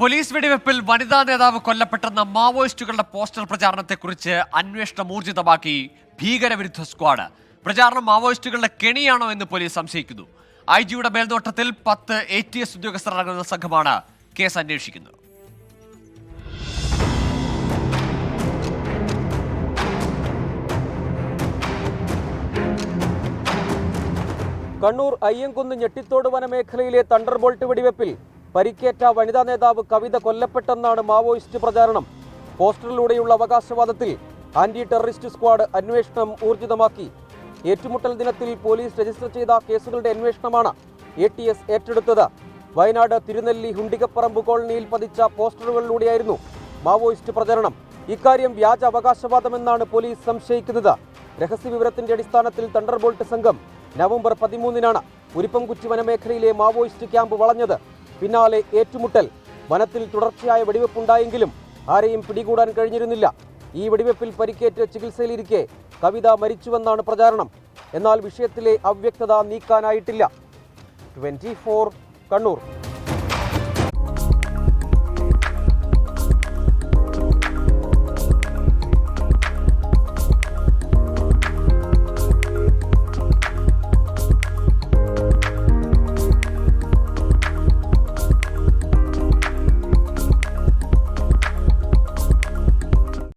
Police വെടിവെപ്പിൽ വനിതാ നേതാവ് കൊല്ലപ്പെട്ടെന്ന മാവോയിസ്റ്റുകളുടെ poster പ്രചാരണത്തെക്കുറിച്ച് അന്വേഷണം ഊർജിതമാക്കി ഭീകരവിരുദ്ധ സ്ക്വാഡ്. പ്രചാരണം മാവോയിസ്റ്റുകളുടെ കെണിയാണോ എന്ന് പോലീസ് സംശയിക്കുന്നു. ഐ ജിയുടെ മേൽനോട്ടത്തിൽ പത്ത് എ ടി എസ് ഉദ്യോഗസ്ഥർ അടങ്ങുന്ന സംഘമാണ് കേസ് അന്വേഷിക്കുന്നത്. കണ്ണൂർ അയ്യങ്കുന്ന് ഞെട്ടിത്തോട് വനമേഖലയിലെ തണ്ടർ ബോൾട്ട് വെടിവെപ്പിൽ പരിക്കേറ്റ വനിതാ നേതാവ് കവിത കൊല്ലപ്പെട്ടെന്നാണ് മാവോയിസ്റ്റ് പ്രചാരണം. പോസ്റ്ററിലൂടെയുള്ള അവകാശവാദത്തിൽ ആന്റി ടെററിസ്റ്റ് സ്ക്വാഡ് അന്വേഷണം ഊർജിതമാക്കി. ഏറ്റുമുട്ടൽ ദിനത്തിൽ പോലീസ് രജിസ്റ്റർ ചെയ്ത കേസുകളുടെ അന്വേഷണമാണ് എ ടി എസ് ഏറ്റെടുത്തത്. വയനാട് തിരുനെല്ലി ഹുണ്ടികപ്പറമ്പ് കോളനിയിൽ പതിച്ച പോസ്റ്ററുകളിലൂടെയായിരുന്നു മാവോയിസ്റ്റ് പ്രചരണം. ഇക്കാര്യം വ്യാജ അവകാശവാദമെന്നാണ് പോലീസ് സംശയിക്കുന്നത്. രഹസ്യവിവരത്തിന്റെ അടിസ്ഥാനത്തിൽ തണ്ടർബോൾട്ട് സംഘം നവംബർ പതിമൂന്നിനാണ് ഉരിപ്പംകുറ്റി വനമേഖലയിലെ മാവോയിസ്റ്റ് ക്യാമ്പ് വളഞ്ഞത്. പിന്നാലെ ഏറ്റുമുട്ടൽ. വനത്തിൽ തുടർച്ചയായ വെടിവെപ്പുണ്ടായെങ്കിലും ആരെയും പിടികൂടാൻ കഴിഞ്ഞിരുന്നില്ല. ഈ വെടിവെപ്പിൽ പരിക്കേറ്റ് ചികിത്സയിലിരിക്കെ കവിത മരിച്ചുവെന്നാണ് പ്രചാരണം. എന്നാൽ വിഷയത്തിലെ അവ്യക്തത നീക്കാനായിട്ടില്ല. ട്വന്റി കണ്ണൂർ.